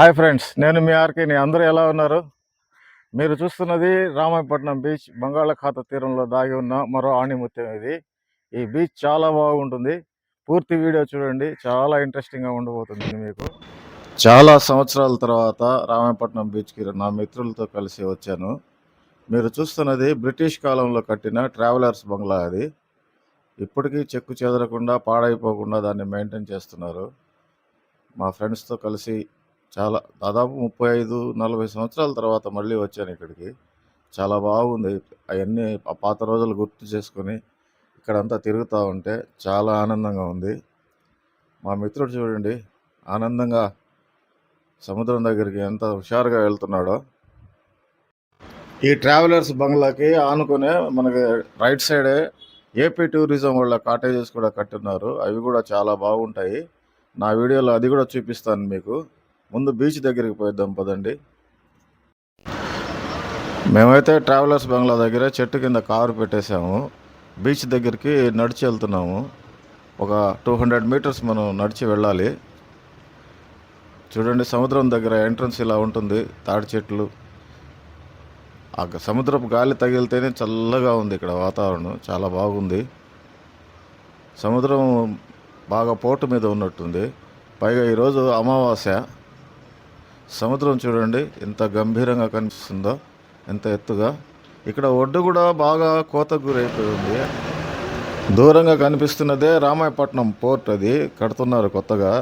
Hi friends నేను మీ ఆర్కేని అందరూ ఎలా ఉన్నారు? మీరు చూస్తున్నది రామాయపట్నం బీచ్ బంగాళాఖాత తీరంలో దాగి ఉన్న మరో ఆణిముత్యం ఇది. ఈ బీచ్ చాలా బాగుంటుంది. పూర్తి వీడియో చూడండి చాలా ఇంట్రెస్టింగ్గా ఉండబోతుంది మీకు. చాలా సంవత్సరాల తర్వాత రామాయపట్నం బీచ్కి నా మిత్రులతో కలిసి వచ్చాను. మీరు చూస్తున్నది బ్రిటిష్ కాలంలో కట్టిన ట్రావెలర్స్ బంగ్లా అది. ఇప్పటికీ చెక్కు చెదరకుండా పాడైపోకుండా దాన్ని మెయింటైన్ చేస్తున్నారు. మా ఫ్రెండ్స్తో కలిసి చాలా దాదాపు ముప్పై ఐదు నలభై సంవత్సరాల తర్వాత మళ్ళీ వచ్చాను ఇక్కడికి. చాలా బాగుంది. అవన్నీ ఆ పాత రోజులు గుర్తు చేసుకొని ఇక్కడంతా తిరుగుతూ ఉంటే చాలా ఆనందంగా ఉంది. మా మిత్రుడు చూడండి ఆనందంగా సముద్రం దగ్గరికి ఎంత హుషారుగా వెళ్తున్నాడో. ఈ ట్రావెలర్స్ బంగ్లాకి ఆనుకునే మనకి రైట్ సైడే ఏపీ టూరిజం వాళ్ళ కాటేజెస్ కూడా కట్టున్నారు. అవి కూడా చాలా బాగుంటాయి. నా వీడియోలో అది కూడా చూపిస్తాను మీకు. ముందు బీచ్ దగ్గరికి పోయిద్దాం పదండి. మేమైతే ట్రావెలర్స్ బంగ్లా దగ్గర చెట్టు కింద కారు పెట్టేశాము. బీచ్ దగ్గరికి నడిచి వెళ్తున్నాము. ఒక టూ హండ్రెడ్ మీటర్స్ మనం నడిచి వెళ్ళాలి. చూడండి సముద్రం దగ్గర ఎంట్రన్స్ ఇలా ఉంటుంది తాడి చెట్లు. ఆ సముద్రపు గాలి తగిలితేనే చల్లగా ఉంది ఇక్కడ వాతావరణం చాలా బాగుంది. సముద్రం బాగా పోటు మీద ఉన్నట్టుంది. పైగా ఈరోజు అమావాస్య. సముద్రం చూడండి ఎంత గంభీరంగా కనిపిస్తుందో ఎంత ఎత్తుగా. ఇక్కడ ఒడ్డు కూడా బాగా కోతకు గురైపోయింది. దూరంగా కనిపిస్తున్నదే రామాయపట్నం పోర్ట్ అది కడుతున్నారు కొత్తగా.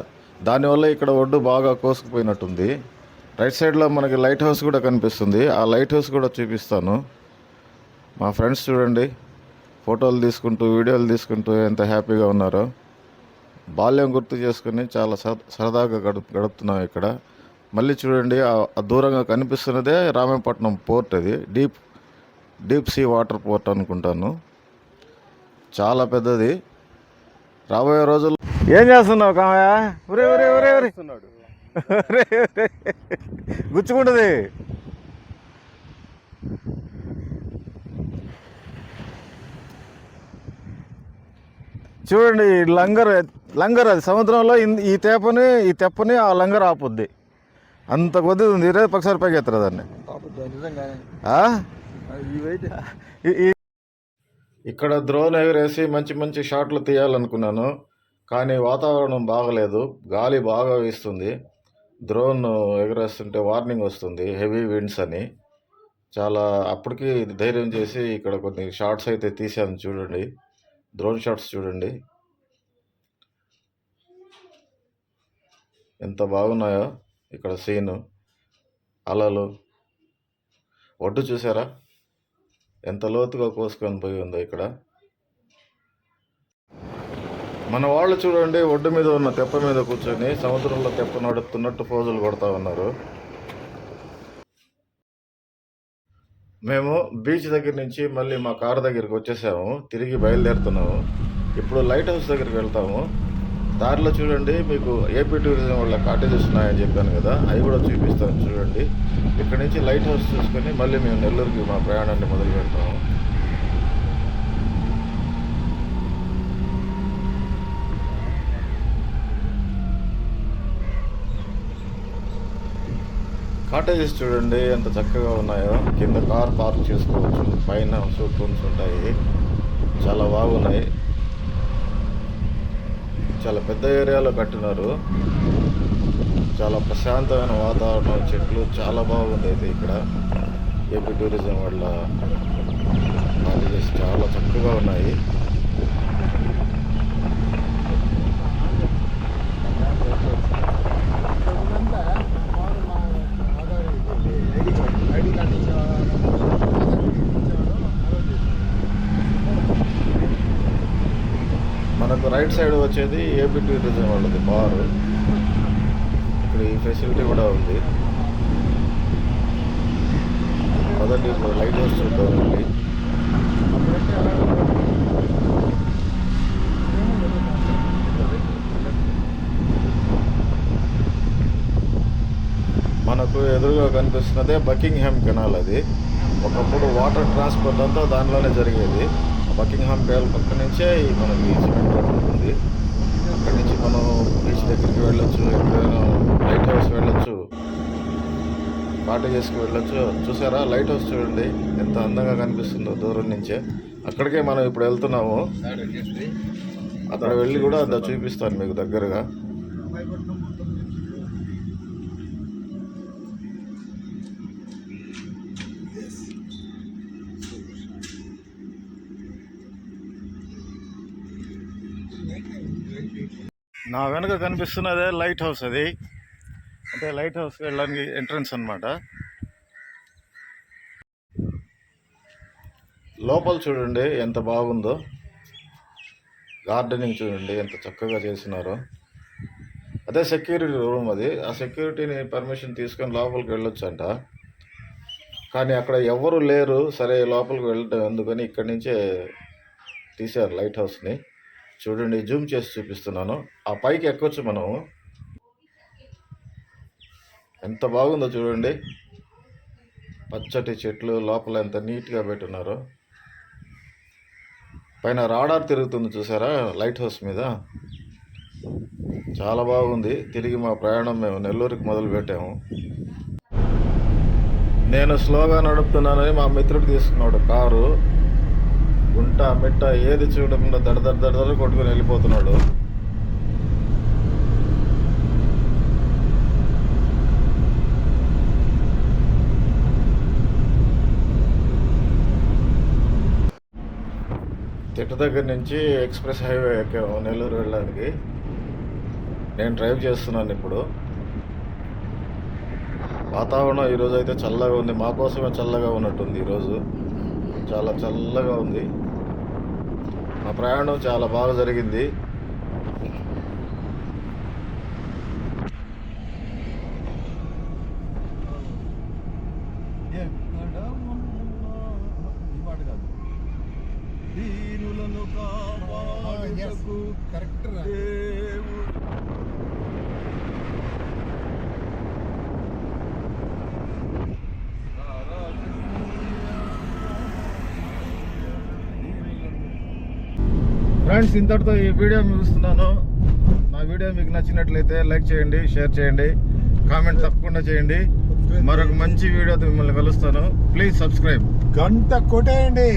దానివల్ల ఇక్కడ ఒడ్డు బాగా కోసుకుపోయినట్టుంది. రైట్ సైడ్లో మనకి లైట్ హౌస్ కూడా కనిపిస్తుంది. ఆ లైట్ హౌస్ కూడా చూపిస్తాను. మా ఫ్రెండ్స్ చూడండి ఫోటోలు తీసుకుంటూ వీడియోలు తీసుకుంటూ ఎంత హ్యాపీగా ఉన్నారో. బాల్యం గుర్తు చేసుకుని చాలా సరదాగా గడుపు గడుపుతున్నాం ఇక్కడ. మళ్ళీ చూడండి దూరంగా కనిపిస్తున్నదే రామాయపట్నం పోర్ట్ అది. Deep deep sea water port అనుకుంటాను. చాలా పెద్దది. రాబోయే రోజుల్లో ఏం చేస్తున్నావు కామయ్య? ఒరే ఒరే. ఒరే ఒరే. గుచ్చుకుంటుంది. చూడండి ఈ లంగర్ లంగర్ అది. సముద్రంలో ఇన్- ఈ తేపని ఈ తెప్పని ఆ లంగర్ ఆపుద్ది. అంత కొద్ది ఉంది. ఇరే పక్కసారి పైకి ఎత్తరా దాన్ని? ఆ? ఈ- ఈ- ఇక్కడ డ్రోన్ ఎగరేసి మంచి మంచి షాట్లు తీయాలనుకున్నాను. కానీ వాతావరణం బాగలేదు. గాలి బాగా వీస్తుంది. డ్రోన్ ఎగరేస్తుంటే వార్నింగ్ వస్తుంది. హెవీ విండ్స్ అని. చాలా అప్పటికి ధైర్యం చేసి ఇక్కడ కొన్ని షార్ట్స్ అయితే తీశాను చూడండి. డ్రోన్ షాట్స్ చూడండి. ఎంత బాగున్నాయో. ఇక్కడ సీను అలలు. ఒడ్డు చూసారా? ఎంత లోతుగా కోసుకొని పోయి ఉందో ఇక్కడ. మన వాళ్ళు చూడండి ఒడ్డు మీద ఉన్న తెప్ప మీద కూర్చొని సముద్రంలో తెప్ప నడుపుతున్నట్టు పోజులు కొడతా ఉన్నారు. మేము బీచ్ దగ్గర నుంచి మళ్ళీ మా కారు దగ్గరికి వచ్చేసాము తిరిగి బయలుదేరుతున్నాము. ఇప్పుడు లైట్ హౌస్ దగ్గరికి వెళ్తాము. దారిలో చూడండి మీకు ఏపీ టూరిజం వాళ్ళ కాటేజెస్ ఉన్నాయని చెప్పాను కదా అవి కూడా చూపిస్తాను చూడండి. ఇక్కడ నుంచి లైట్ హౌస్ చూసుకొని మళ్ళీ మేము నెల్లూరుకి మా ప్రయాణాన్ని మొదలు పెడతాము. కాటేజెస్ చూడండి ఎంత చక్కగా ఉన్నాయో. కింద కార్ పార్క్ చేసుకోవచ్చు పైన సూట్ రూమ్స్ ఉంటాయి. చాలా బాగున్నాయి. చాలా పెద్ద ఏరియాలో కట్టినారు. చాలా ప్రశాంతమైన వాతావరణం చెట్లు చాలా బాగుంది అయితే ఇక్కడ. ఏపీ టూరిజం వల్ల కాటేజెస్ చాలా చక్కగా ఉన్నాయి మనకు రైట్ సైడ్ వచ్చేది ఏపీ టూరిజం వాళ్ళది బార్. ఇక్కడ ఈ ఫెసిలిటీ కూడా ఉంది. మొదటి ఇప్పుడు లైట్ హౌస్ చూద్దామండి మనకు ఎదురుగా కనిపిస్తున్నదే బకింగ్హామ్ కెనాల్ అది. ఒకప్పుడు వాటర్ ట్రాన్స్పోర్ట్ అంతా దానిలోనే జరిగేది. బకింగ్హామ్ కెనాల్ పక్క నుంచే మనకి సిమెంట్ రోడ్ ఉంటుంది. అక్కడి నుంచి మనం బీచ్ దగ్గరికి వెళ్ళొచ్చు ఎక్కడైనా లైట్ హౌస్ వెళ్ళొచ్చు పార్టీ చేసుకు వెళ్ళొచ్చు. చూసారా? లైట్ హౌస్ చూడండి ఎంత అందంగా కనిపిస్తుందో దూరం నుంచే. అక్కడికే మనం ఇప్పుడు వెళ్తున్నాము. అక్కడ వెళ్ళి కూడా అంత చూపిస్తాను మీకు దగ్గరగా. నా వెనక కనిపిస్తున్నదే లైట్ హౌస్ అది. అంటే లైట్ హౌస్ వెళ్ళడానికి ఎంట్రన్స్ అనమాట లోపల చూడండి ఎంత బాగుందో. గార్డెనింగ్ చూడండి ఎంత చక్కగా చేసినారో. అదే సెక్యూరిటీ రూమ్ అది. ఆ సెక్యూరిటీని పర్మిషన్ తీసుకొని లోపలికి వెళ్ళొచ్చంట. కానీ అక్కడ ఎవరు లేరు. సరే లోపలికి వెళ్ళటం ఎందుకని ఇక్కడి నుంచే తీశారు లైట్ హౌస్ని. చూడండి జూమ్ చేసి చూపిస్తున్నాను. ఆ పైకి ఎక్కొచ్చు మనం. ఎంత బాగుందో చూడండి. పచ్చటి చెట్లు లోపల ఎంత నీట్గా పెట్టున్నారు. పైన రాడార్ తిరుగుతుంది చూసారా లైట్ హౌస్ మీద. చాలా బాగుంది. తిరిగి మా ప్రయాణం మేము నెల్లూరుకి మొదలు పెట్టాము. నేను స్లోగా నడుపుతున్నానని మా మిత్రుడు తీసుకున్నాడు కారు. గుంట మిట్ట ఏది చూడకుండా దడ దడ దడ కొట్టుకుని వెళ్ళిపోతున్నాడు. తిట్ట దగ్గర నుంచి ఎక్స్ప్రెస్ హైవే ఎక్కాము నెల్లూరు వెళ్ళడానికి. నేను డ్రైవ్ చేస్తున్నాను ఇప్పుడు. వాతావరణం ఈరోజు అయితే చల్లగా ఉంది. మా కోసమే చల్లగా ఉన్నట్టుంది ఈరోజు. చాలా చల్లగా ఉంది. మా ప్రయాణం చాలా బాగా జరిగింది. ఎక్కడ ఉన్నా ఈ పాట కాదు. దీనులను కాపాడుటకు కరెక్ట్ దేవుడు ఫ్రెండ్స్ ఇంతటితో ఈ వీడియో ముగిస్తున్నాను. నా వీడియో మీకు నచ్చినట్లయితే లైక్ చేయండి షేర్ చేయండి కామెంట్ తప్పకుండా చేయండి. మరొక మంచి వీడియోతో మిమ్మల్ని కలుస్తాను. Please subscribe. గంట కొట్టేయండి.